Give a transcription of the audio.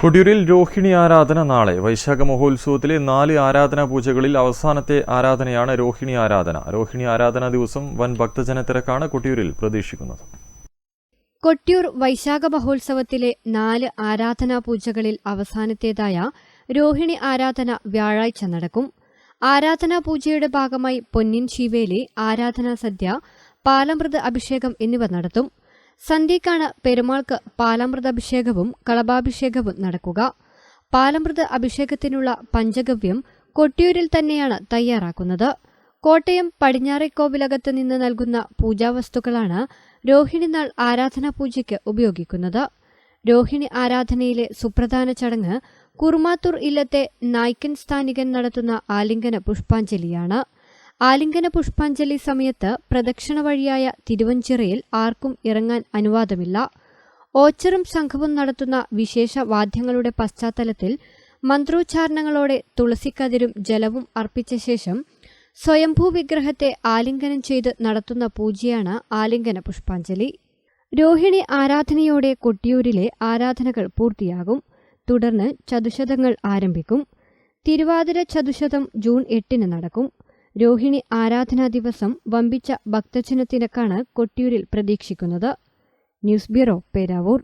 കൊടിയൂരിൽ രോഹിണി ആരാധന നാളെ. വൈശാഖ മഹോത്സവത്തിലെ നാല് ആരാധനാ പൂജകളിൽ അവസാനത്തെ ആരാധനയാണ് രോഹിണി ആരാധന. രോഹിണി ആരാധനാ ദിവസം വൻ ഭക്തജന തിരക്കാണ് കൊട്ടിയൂരിൽ പ്രതീക്ഷിക്കുന്നത്. കൊട്ടിയൂർ വൈശാഖ മഹോത്സവത്തിലെ നാല് ആരാധനാ പൂജകളിൽ അവസാനത്തേതായ രോഹിണി ആരാധന വ്യാഴാഴ്ച നടക്കും. ആരാധനാ പൂജയുടെ ഭാഗമായി പൊന്നിൻ ശിവേലി ആരാധനാ സദ്യ പാലമൃത് അഭിഷേകം എന്നിവ നടത്തും. സന്ധ്യയ്ക്കാണ് പെരുമാൾക്ക് പാലാമൃത അഭിഷേകവും കളഭാഭിഷേകവും നടക്കുക. പാലമൃത അഭിഷേകത്തിനുള്ള പഞ്ചഗവ്യം കൊട്ടിയൂരിൽ തന്നെയാണ് തയ്യാറാക്കുന്നത്. കോട്ടയം പടിഞ്ഞാറേക്കോവിലകത്ത് നിന്ന് നൽകുന്ന പൂജാവസ്തുക്കളാണ് രോഹിണി നാൾ ആരാധനാ പൂജയ്ക്ക് ഉപയോഗിക്കുന്നത്. രോഹിണി ആരാധനയിലെ സുപ്രധാന ചടങ്ങ് കുറുമാത്തൂർ ഇല്ലത്തെ നായ്ക്കൻ സ്ഥാനികൻ നടത്തുന്ന ആലിംഗന പുഷ്പാഞ്ജലിയാണ്. ആലിംഗന പുഷ്പാഞ്ജലി സമയത്ത് പ്രദക്ഷിണ വഴിയായ തിരുവഞ്ചിറയിൽ ആർക്കും ഇറങ്ങാൻ അനുവാദമില്ല. ഓച്ചറും സംഘവും നടത്തുന്ന വിശേഷ വാദ്യങ്ങളുടെ പശ്ചാത്തലത്തിൽ മന്ത്രോച്ചാരണങ്ങളോടെ തുളസിക്കതിരും ജലവും അർപ്പിച്ച ശേഷം സ്വയംഭൂ വിഗ്രഹത്തെ ആലിംഗനം ചെയ്ത് നടത്തുന്ന പൂജയാണ് ആലിംഗന പുഷ്പാഞ്ജലി. രോഹിണി ആരാധനയോടെ കൊട്ടിയൂരിലെ ആരാധനകൾ പൂർത്തിയാകും. തുടർന്ന് ചതുശതങ്ങൾ ആരംഭിക്കും. തിരുവാതിര ചതുശതം ജൂൺ എട്ടിന് നടക്കും. രോഹിണി ആരാധനാ ദിവസം വമ്പിച്ച ഭക്തജനത്തിരക്കാണ് കൊട്ടിയൂരിൽ പ്രതീക്ഷിക്കുന്നത്. News bureau Peravoor.